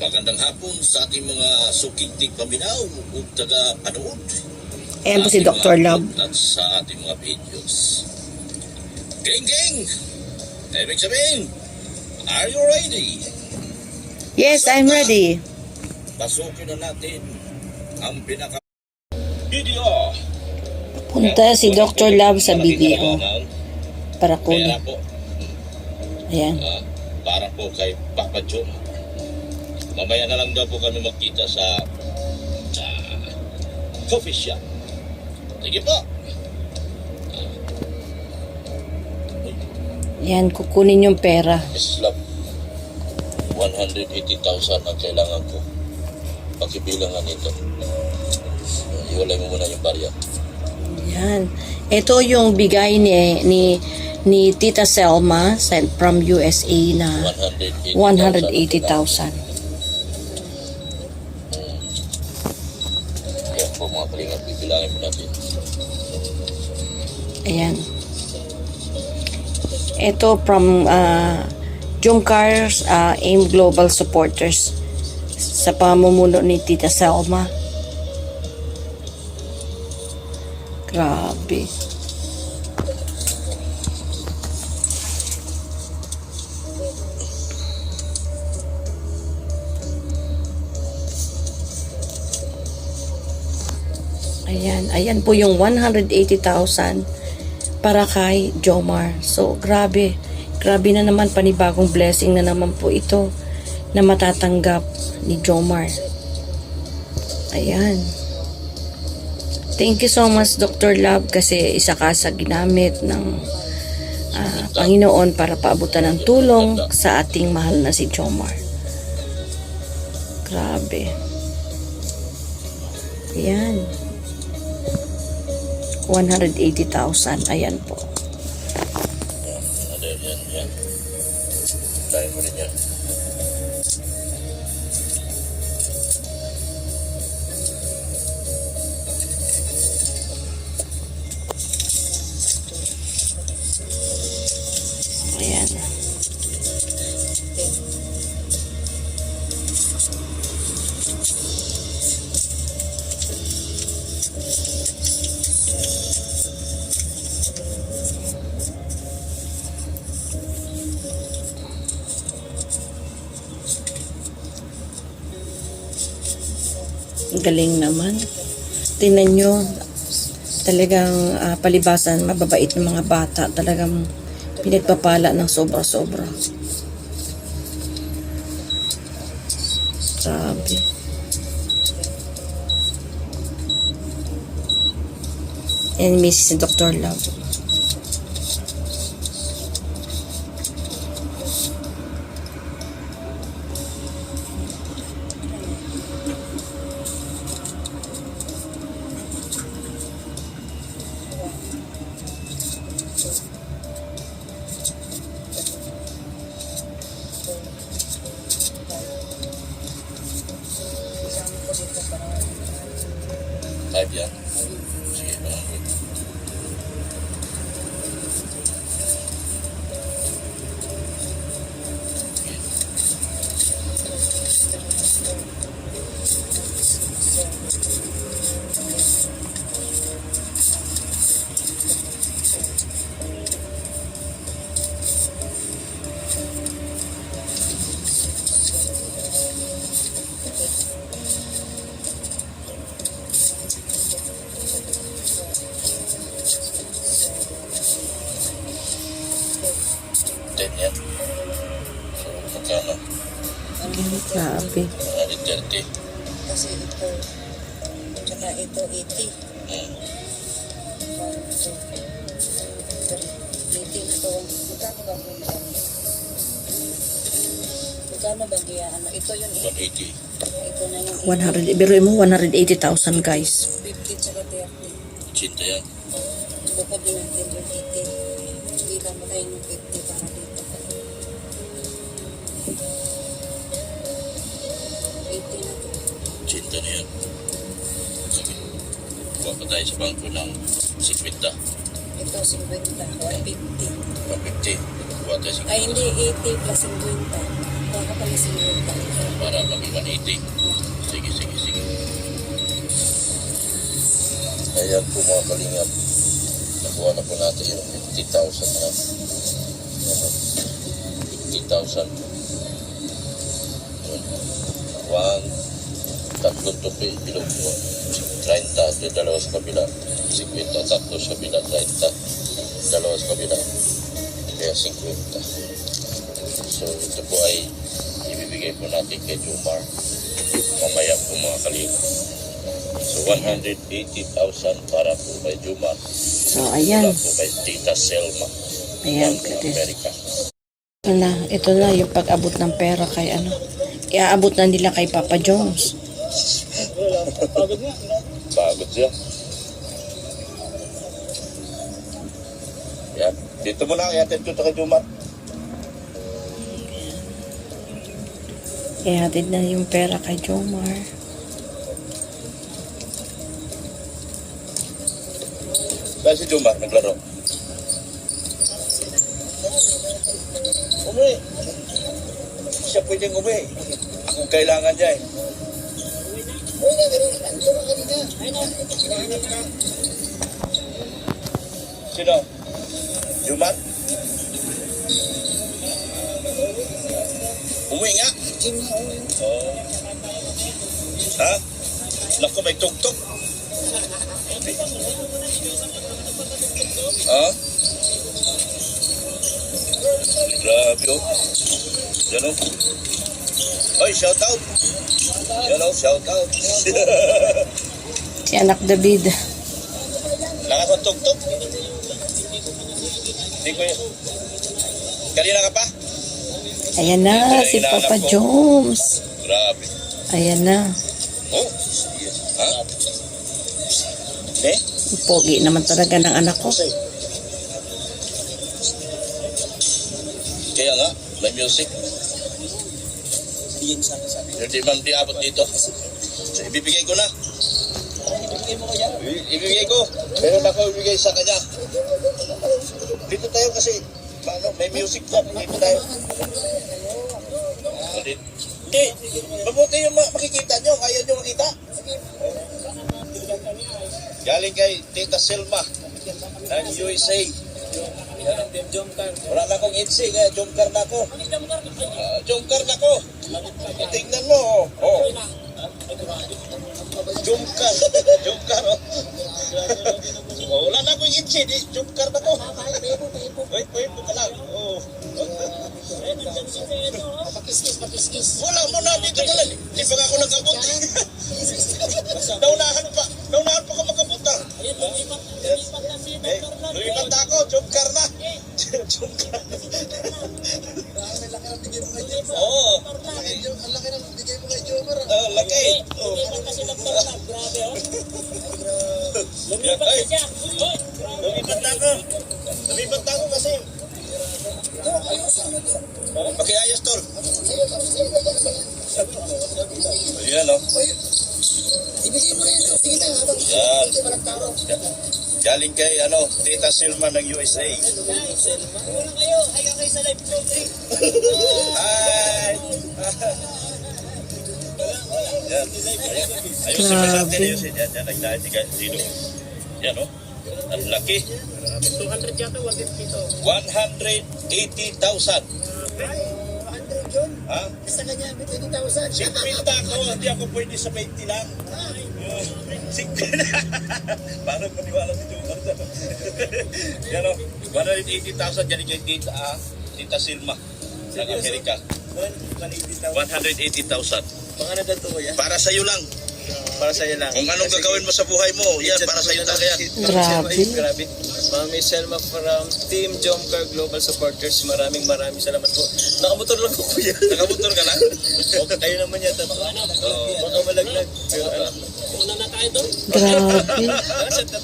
Magandang hapon sa ating mga sukitig paminaw o taga panood. Ayan po si Dr. Love. At sa ating mga videos. Gang gang! Ibig sabihin, are you ready? Yes, I'm ready. Pasukin na natin ang pinaka video. Punta si Dr. Love sa BDO para kunin. Ayan. ah, para po kay Papa John. Mamaya na lang daw po kami magkita sa sa coffee shop. Sige po. Ayan, kukunin yung pera. Islam. 180,000 ang kailangan ko. Pakibilangan nito. Iwalay mo muna yung barya. Ayan. Ito yung bigay ni, ni, ni Tita Selma sent from USA na 180,000. 180,000. Yan po mga kalingap. Bibilangin mo natin. Ayan. Ito from uh, Jungkar's uh, AIM Global Supporters sa pamumuno ni Tita Selma. Grabe. Ayan, ayan po yung 180,000 para kay Jomar. So, grabe. Grabe na naman, panibagong blessing na naman po ito na matatanggap ni Jomar. Ayan. Thank you so much, Dr. Love, kasi isa ka sa ginamit ng ah, Panginoon para paabutan ng tulong sa ating mahal na si Jomar. Grabe. Ayan. 180,000. Ayan po. Yan. Yan? Yan. Dahil mo rin yan. Ayan. Galing naman. Tingnan nyo, talagang ah, palibasan, mababait ng mga bata. Talagang pinagpapala ng sobra-sobra. Sabi. Misis ni Dr. Love. Yeah. Magkano? Grabe. Mga 30. Kasi ito, tsaka ito 80. Hmm. 1, 2, 3, 80 na to. Magkano ba po yan? Magkano ano? Ito yung 180. ito na yung 100, biruin mo 180,000 guys. 50 tsaka 30. Chinta yan. Bukod din natin yung 80. Bilang mo tayo yung 50 50 na yan. Sabi, kuha pa tayo sa bangko ng 50. Ito, 50. 150. 150. Kuha tayo sa Ay, hindi. 80 plus 50. Baka pala 50. para maging 180. Sige, sige, sige. Ayan po mga kalingap. Nakuha na po natin yung 50,000 na. Ayan. 50,000. 1, tatlong tupi, bilog po. 30, yung dalawa sa kabila. 50, tatlo sa kabila, 30. Dalawa sa kabila. Kaya 50. So ito po ay ibibigay po natin kay Jumar. Mamaya po mga kalingap. So 180,000 para po kay Jumar. So, Para ayan. po kay Tita Selma. Ayan, ng kati. Amerika. Ito na, ito na yung pag-abot ng pera kay ano. Iaabot na nila kay Papa Jones. Pagod siya. Yan. Dito lang, iatid ko ito kay Jumar. Ihatid na yung pera kay Jomar. Dahil si Jumar naglaro. Umuwi. Siya pwedeng umuwi. Ako kailangan niya eh. Sino? Jumar? Umuwi nga. Oh. Ha? Naku, may tugtog. Ha? Grabe oh. Yan oh. Oy, shout out. Yan oh, shout out. Si anak David. Lakas ang tugtog. Hindi ko yun. Kanina ka pa? Ayan na, si Papa Jones. Grabe. Ayan na. Oh. Ha? Eh? Pogi naman talaga ng anak ko. Kaya nga, may music. Hindi man di abot dito. So, ibibigay ko na. I- Ibibigay ko. Meron ako ibigay sa kanya. Dito tayo kasi ano, may music pa. Dito tayo. Hindi. Mabuti yung ma- makikita nyo. Ayaw nyo makita. Galing kay Tita Selma ng USA. Wala na akong itsi, kaya jumkar na ako. Ah, jumkar na ako. Tingnan mo, oh. oh. Jumkar. Jumkar, oh. oh. Wala na akong itsi, di jumkar na ako. Wait, wait, ka lang. Oh. Wala mo na dito ka lang. Di nga ako nag-abot. Naunahan pa. Naunahan pa ka magkapunta. Eh, lumipat na ako. Jumkar na. Jumkar. Pakiayos, tol. Ayan, oh. Yan. Galing kay, ano, Tita Silma ng USA. Hi! Yan. Ayusin mo natin, Grabe. ayusin. Yan, yan, nagdahil si Sino. Yan, oh. Ang laki. 200 yata, 150 180,000. Ha? Sa kanya, may 20,000. 50 ako, hindi ako pwede sa 20 lang. Uh, 50 Paano maniwala si Jomar sa Yan o, 180,000 yan kay Tita, ah, Tita Silma ng Amerika. 180,000. Pangalan na to kuya? Para sa iyo lang. Para sa'yo lang. Kung anong gagawin mo sa buhay mo, yan, para sa iyo talaga yan. Grabe. Grabe. Mami Selma from Team Jomcar Global Supporters. Maraming maraming salamat po. Nakamotor lang ko kuya. Nakamotor ka lang? O, kayo naman yata to. Oo. Baka malaglag. Pero ano. Grabe. Nasaan na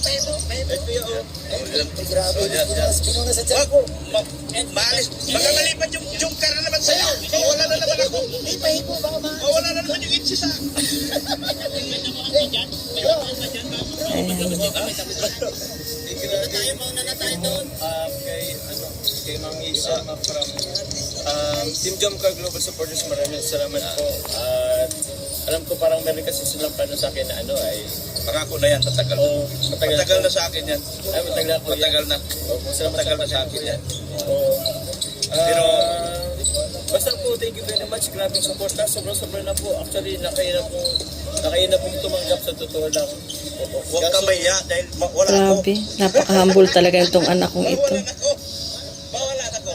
tayo? Ay, kuya, oh. Oh, yan. Oh, yan, yan. Wag, ma maalis. Baka malipat yung, yung Um, Team Jomcar Global Supporters, maraming salamat po. At alam ko parang meron kasi silang plano sa akin na ano ay Pangako na yan, tatagal. oh, matagal, Matagal na sa akin yan. Ay, matagal na po yan. Matagal na. Opo, Matagal na sa akin yan. Oo. Pero- Pero, basta po, thank you very much. Grabe support na. Sobrang-sobrang na po. Actually, nakaya na po, nakaya na pong tumanggap sa totoo lang. Huwag ka maya dahil ma- wala ako. Grabe. Napaka-humble talaga itong anak kong ito. Mawalan ako. Mawalan ako.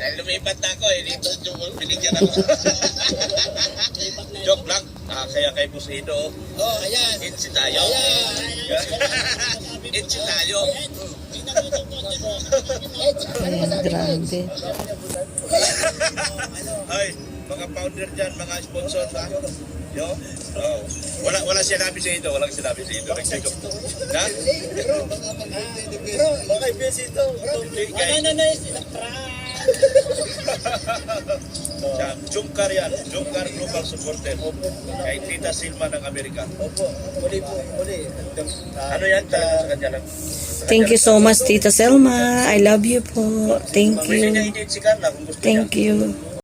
Ay, lumipat na ako eh. Dito, yung binigyan ako. Joke lang. Ah, kaya kay Busito. Oh, ayan. Itsi tayo. Itsi tayo. Grabe. Ay, mga founder dyan, mga sponsor ba? Yo? Oh. Wala wala sinabi sa ito, walang sinabi sa ito. Nagsigop. Ha? Baka ibesito. Kay, na na, sa Jumcar yan, Jumcar Global Supporter. Kay Tita Silma ng Amerika. Opo, muli po, muli. Ano yan? Talaga sa kanya lang. Thank you so much, Tita Selma. I love you po. Thank you. Thank you.